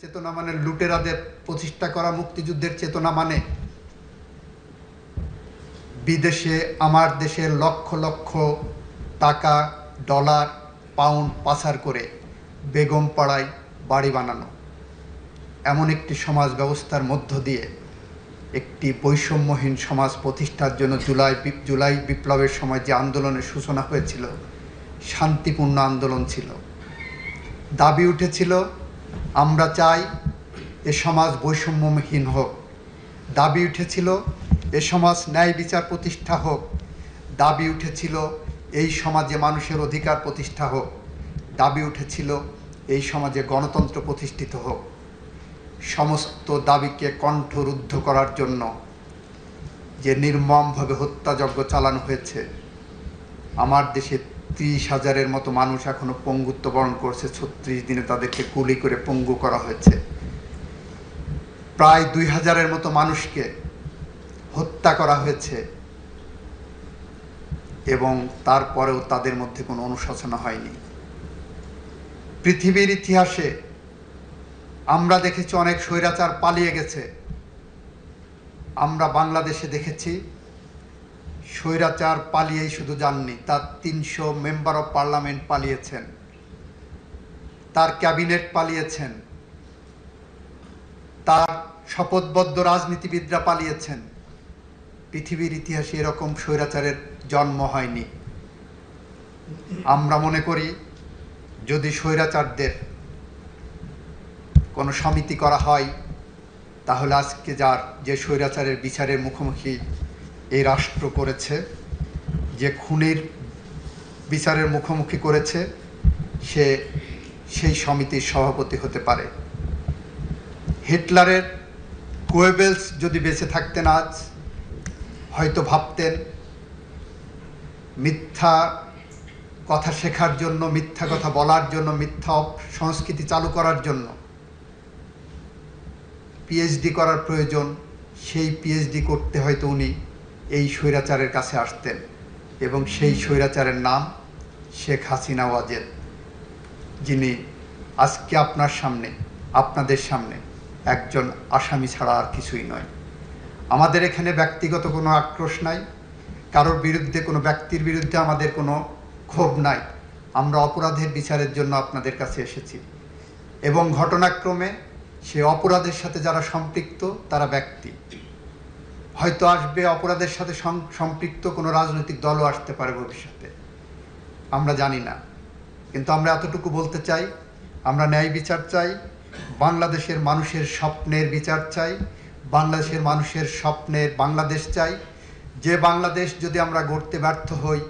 চেতনা মানে লুটেরাদের প্রতিষ্ঠা করা মুক্তিযুদ্ধের চেতনা মানে? বিদেশে, আমার দেশের লক্ষ লক্ষ টাকা, ডলার, পাউন্ড পাচার করে বেগম পাড়ায় বাড়ি বানানো। এমন একটি সমাজ ব্যবস্থার মধ্য দিয়ে একটি বৈষম্যহীন সমাজ প্রতিষ্ঠার জন্য জুলাই জুলাই বিপ্লবের সময় যে আন্দোলনের সূচনা হয়েছিল, শান্তিপূর্ণ আন্দোলন ছিল। দাবি উঠেছিল আমরা চাই এ সমাজ বৈষম্যহীন হোক। দাবি উঠেছিল, এ সমাজ ন্যায় বিচার প্রতিষ্ঠা হোক। দাবি উঠেছিল, এই সমাজে মানুষের অধিকার প্রতিষ্ঠা হোক। দাবি উঠেছিল, এই সমাজে গণতন্ত্র প্রতিষ্ঠিত হোক। সমস্ত দাবিকে কণ্ঠরুদ্ধ করার জন্য যে নির্মমভাবে হত্যাযজ্ঞ চালানো হয়েছে, আমার দেশে ত্রিশ হাজারের মতো মানুষ এখনও পঙ্গুত্ব বরণ করছে, ছত্রিশ দিনে তাদেরকে গুলি করে পঙ্গু করা হয়েছে। প্রায় দুই হাজারের মতো মানুষকে হত্যা করা হয়েছে এবং তারপরেও তাদের মধ্যে কোনো অনুশোচনা হয়নি। পৃথিবীর ইতিহাসে আমরা দেখেছি অনেক স্বৈরাচার পালিয়ে গেছে। আমরা বাংলাদেশে দেখেছি স্বৈরাচার পালিয়েই শুধু যাননি, তার তিনশো মেম্বার অফ পার্লামেন্ট পালিয়েছেন। তার ক্যাবিনেট পালিয়েছেন। তার শপথবদ্ধ রাজনীতিবিদরা পালিয়েছেন। পৃথিবীর ইতিহাসে এরকম স্বৈরাচারের জন্ম হয়নি। আমরা মনে করি, যদি স্বৈরাচারদের কোনো সমিতি করা হয়, তাহলে আজকে যার যে স্বৈরাচারের বিচারের মুখোমুখি এই রাষ্ট্র করেছে, যে খুনের বিচারের মুখোমুখি করেছে, সে সেই সমিতির সভাপতি হতে পারে। হিটলারের কোয়েবেলস যদি বেঁচে থাকতেন আজ, হয়তো ভাবতেন, মিথ্যা কথা শেখার জন্য, মিথ্যা কথা বলার জন্য, মিথ্যা সংস্কৃতি চালু করার জন্য পিএইচডি করার প্রয়োজন, সেই পিএইচডি করতে হয়তো উনি এই স্বৈরাচারের কাছে আসতেন এবং সেই স্বৈরাচারের নাম শেখ হাসিনা ওয়াজেদ, যিনি আজকে আপনার সামনে, আপনাদের সামনে একজন আসামি ছাড়া আর কিছুই নয়। আমাদের এখানে ব্যক্তিগত কোনো আক্রোশ নাই, কারোর বিরুদ্ধে কোনো ব্যক্তির বিরুদ্ধে আমাদের কোনো ক্ষোভ নাই। আমরা অপরাধের বিচারের জন্য আপনাদের কাছে এসেছি এবং ঘটনাক্রমে সে অপরাধের সাথে যারা সম্পৃক্ত, তারা ব্যক্তি। হয়তো আসবে অপরাধের সাথে সম্পৃক্ত কোনো রাজনৈতিক দলও আসতে পারে ভবিষ্যতে। আমরা জানি না। কিন্তু আমরা এতটুকু বলতে চাই, আমরা ন্যায় বিচার চাই, বাংলাদেশের মানুষের স্বপ্নের বিচার চাই, বাংলাদেশের মানুষের স্বপ্নের বাংলাদেশ চাই। যে বাংলাদেশ যদি আমরা গড়তে ব্যর্থ হই,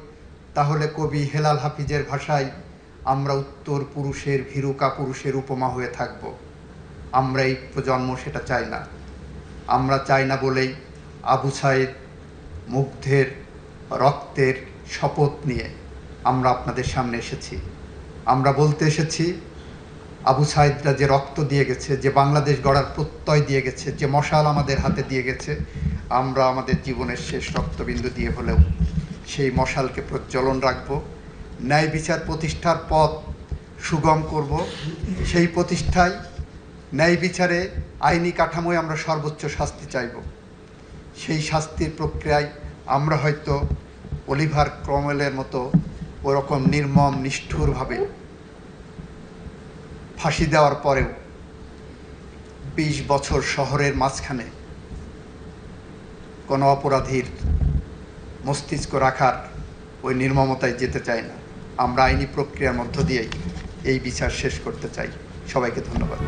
তাহলে কবি হেলাল হাফিজের ভাষায় আমরা উত্তর পুরুষের ভীরুকা পুরুষের উপমা হয়ে থাকব। আমরা এই প্রজন্ম সেটা চাই না। আমরা চাই না বলেই আবু সাইদ মুগ্ধের রক্তের শপথ নিয়ে আমরা আপনাদের সামনে এসেছি। আমরা বলতে এসেছি, আবু সাইদরা যে রক্ত দিয়ে গেছে, যে বাংলাদেশ গড়ার প্রত্যয় দিয়ে গেছে, যে মশাল আমাদের হাতে দিয়ে গেছে, আমরা আমাদের জীবনের শেষ রক্তবিন্দু দিয়ে হলেও সেই মশালকে প্রজ্বলন রাখব, ন্যায় বিচার প্রতিষ্ঠার পথ সুগম করব। সেই প্রতিষ্ঠায় ন্যায় বিচারে আইনি কাঠামোয় আমরা সর্বোচ্চ শাস্তি চাইব। সেই শাস্তির প্রক্রিয়ায় আমরা হয়তো অলিভার ক্রমেলের মতো ওরকম নির্মম, নিষ্ঠুরভাবে ফাঁসি দেওয়ার পরেও বিশ বছর শহরের মাঝখানে কোনো অপরাধীর মস্তিষ্ক রাখার ওই নির্মমতায় যেতে চাই না। আমরা আইনি প্রক্রিয়ার মধ্য দিয়েই এই বিচার শেষ করতে চাই। সবাইকে ধন্যবাদ।